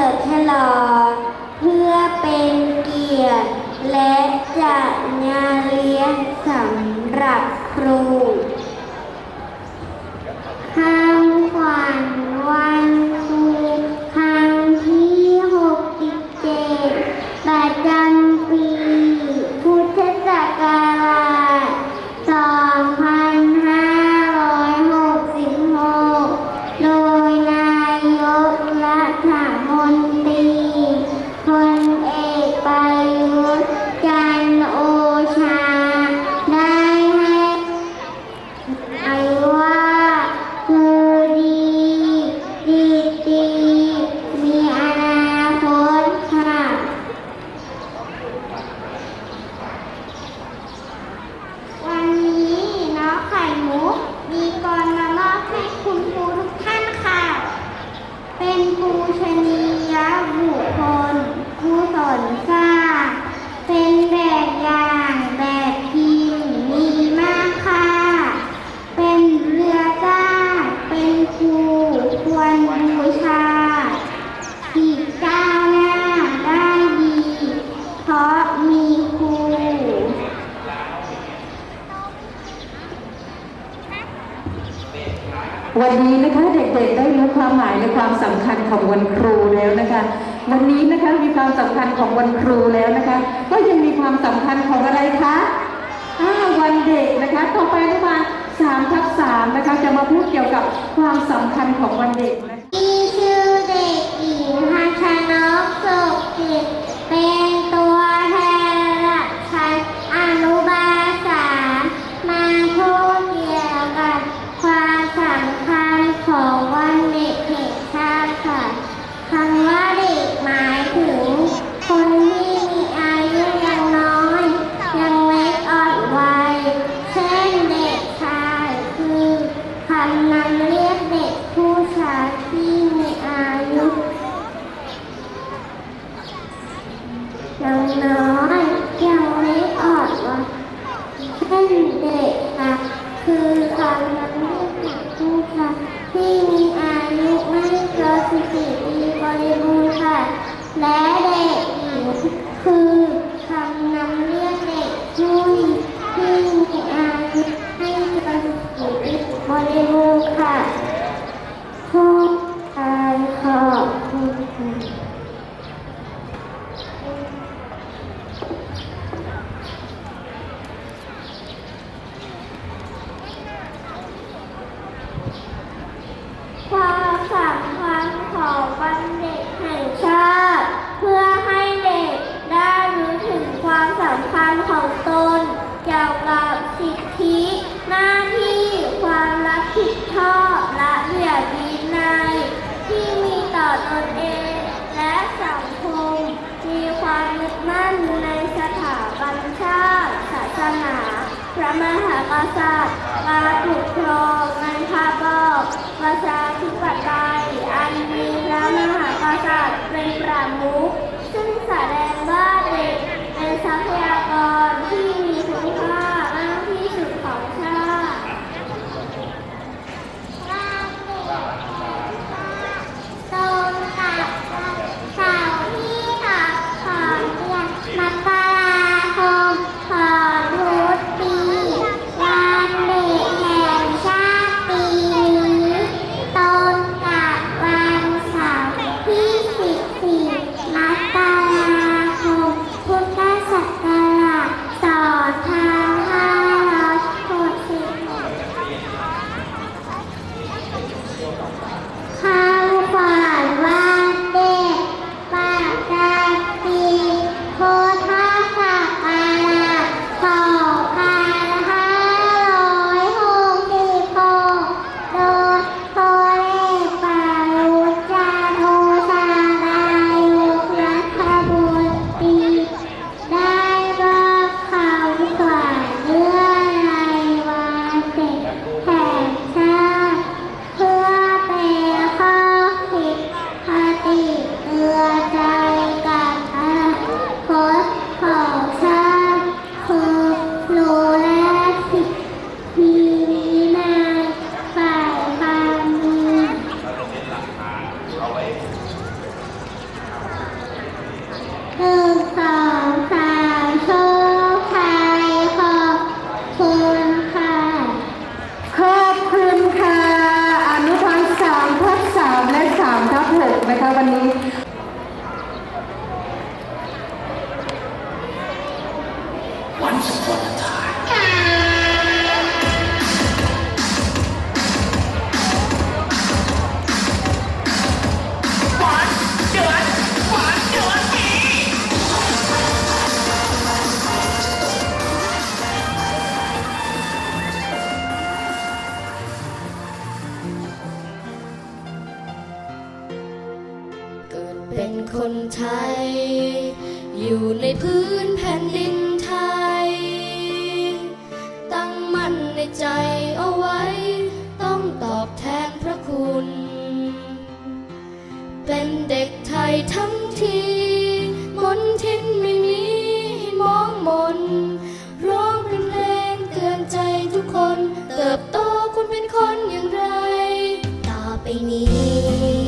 ลิดฉลองเพื่อเป็นเกียรติ และจะดงานเลี้ยงสำหรับครูข้ามขวัญวันูชนียบุคคลผู้สนสร้างเป็นแบบอย่าง หมายแลความสำคัญของวันครูแล้วนะคะ วันนี้นะคะมีความสำคัญของวันครูแล้วนะคะ ก็ยังมีความสำคัญของอะไรคะวันเด็กนะคะต่อไปนะคะสามทับสามนะคะจะมาพูดเกี่ยวกับความสำคัญของวันเด็กนะคือเด็กหญิงา พระมหากษัตริย์มาปกครองในภาพอกประชาธิปไตยอันมีพระมหากษัตริย์เป็นประมุข Rabanim, เป็นคนไทย อยู่ในพื้นแผ่นดินไทย ตั้งมั่นในใจเอาไว้ ต้องตอบแทนพระคุณ เป็นเด็กไทยทั้งทีมนทินไม่มีมองมน ร้องเป็นเพลงเตือนใจทุกคน เติบโตคุณเป็นคนอย่างไร ต่อไปนี้